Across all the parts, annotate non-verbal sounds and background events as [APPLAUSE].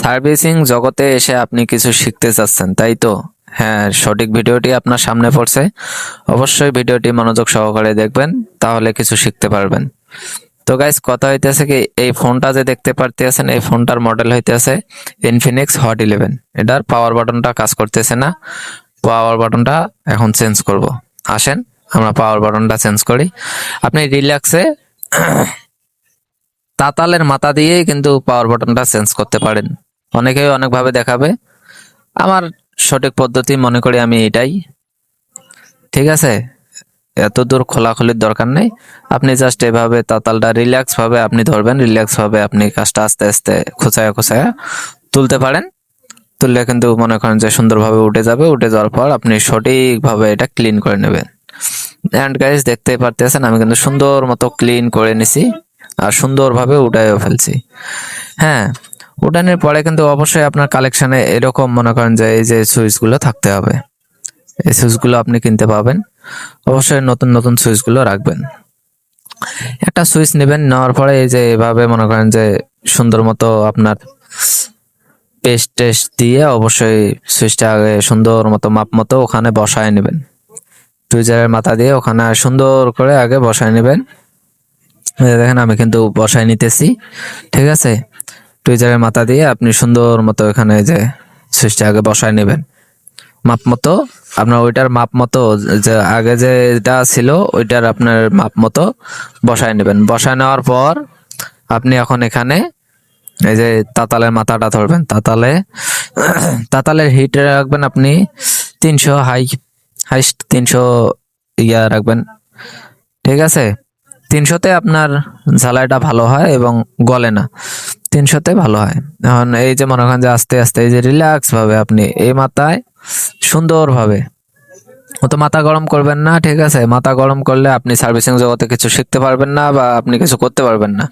Servicing জগতে এসে আপনি কিছু শিখতে চাচ্ছেন, তাই তো? হ্যাঁ সঠিক ভিডিওটি আপনার সামনে পড়ছে। অবশ্যই ভিডিওটি মনোযোগ সহকারে দেখবেন, তাহলে কিছু শিখতে পারবেন। তো গাইস কথা হইতেছে কি, এই ফোনটা যে দেখতে পারতেছেন, এই ফোনটার মডেল হইতেছে ইনফিনিক্স হট ইলেভেন এটার পাওয়ার বাটনটা কাজ করতেছে না। পাওয়ার বাটনটা এখন চেঞ্জ করব। আসেন, আমরা পাওয়ার বাটনটা চেঞ্জ করি। আপনি রিল্যাক্সে তাতালের মাথা দিয়েই কিন্তু পাওয়ার বাটনটা চেঞ্জ করতে পারেন। অনেকেই অনেকভাবে দেখাবে। আমার সঠিক পদ্ধতি মনে করি আমি এটাই। ঠিক আছে? এত দূর খোলাখুলির দরকার নেই। আপনি জাস্ট এভাবে তাতালটা রিল্যাক্স ভাবে আপনি ধরবেন রিল্যাক্স ভাবে আপনি কাজটা আস্তে আস্তে খোঁচায় খোঁচায় তুলতে পারেন। তুললে কিন্তু মনে করেন যে সুন্দরভাবে উঠে যাবে। উঠে যাওয়ার পর আপনি সঠিকভাবে এটা ক্লিন করে নেবেন। অ্যান্ড গাইস দেখতে পারতেছেন, আমি কিন্তু সুন্দর মতো ক্লিন করে নিছি আর সুন্দরভাবে উঠাইও ফেলছি। হ্যাঁ উঠানোর পরে কিন্তু অবশ্যই আপনার কালেকশনে এরকম মনে করেন যে এই যে সুইচগুলো থাকতে হবে। এই সুইচগুলো আপনি কিনতে পাবেন। অবশ্যই নতুন নতুন সুইচগুলো রাখবেন। একটা সুইচ নেবেন, নেওয়ার পরে এই যে এভাবে মনে করেন যে সুন্দর মতো আপনার পেস্ট টেস্ট দিয়ে অবশ্যই সুইচটা আগে সুন্দর মতো, মাপ মতো ওখানে বসায় নেবেন। টুইজারের মাথা দিয়ে ওখানে সুন্দর করে আগে বসায় নেবেন। দেখেন আমি কিন্তু বসায় নিতেছি। ঠিক আছে? টুইজারের মাথা দিয়ে আপনি সুন্দর মতো এখানে যে সুইচটা আগে বসায় নেবেন। মাপ মতো, আপনার ওইটার মাপ মতো, যে আগে যে এটা ছিল, ওইটার আপনার মাপ মতো বসায় নেবেন। বসায় নেওয়ার পর আপনি এখন এখানে এই যে তাতালের মাথাটা ধরবেন। তাতালে, [CLEARS THROAT] তাতালের হিট রাখবেন আপনি তিনশো হাই হাইস্ট তিনশো ইয়া রাখবেন। ঠিক আছে? তিনশোতে আপনার ঝালাইটা ভালো হয় এবং গলে না। তিনশোতে ভালো হয়। এখন এই যে মনে করেন যে আস্তে আস্তে এই যে রিল্যাক্স ভাবে আপনি এই মাথায় সুন্দরভাবে অত মাথা গরম করবেন না, ঠিক আছে? মাথা গরম করলে আপনি সার্ভিসিং জগতে কিছু শিখতে পারবেন না বা আপনি কিছু করতে পারবেন না।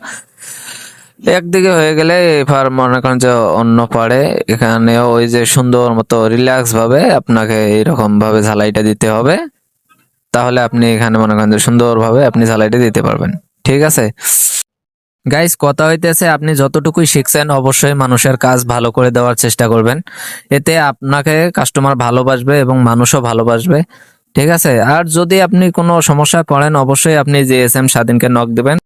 একদিকে হয়ে গেলে এবার মনে করেন যে অন্য পারে এখানে ওই যে সুন্দর মতো রিল্যাক্স ভাবে আপনাকে এরকম ভাবে ঝালাইটা দিতে হবে। তাহলে আপনি এখানে মনে করেন যে সুন্দরভাবে আপনি ঝালাইটা দিতে পারবেন। ঠিক আছে? গাইস কথা হইতেছে, আপনি যতটুকুই শিখছেন, অবশ্যই মানুষের কাজ ভালো করে দেওয়ার চেষ্টা করবেন। এতে আপনাকে কাস্টমার ভালোবাসবে এবং মানুষও ভালোবাসবে। ঠিক আছে? আর যদি আপনি কোনো সমস্যায় পড়েন, অবশ্যই আপনি জিএসএম স্বাধীনকে নক দিবেন।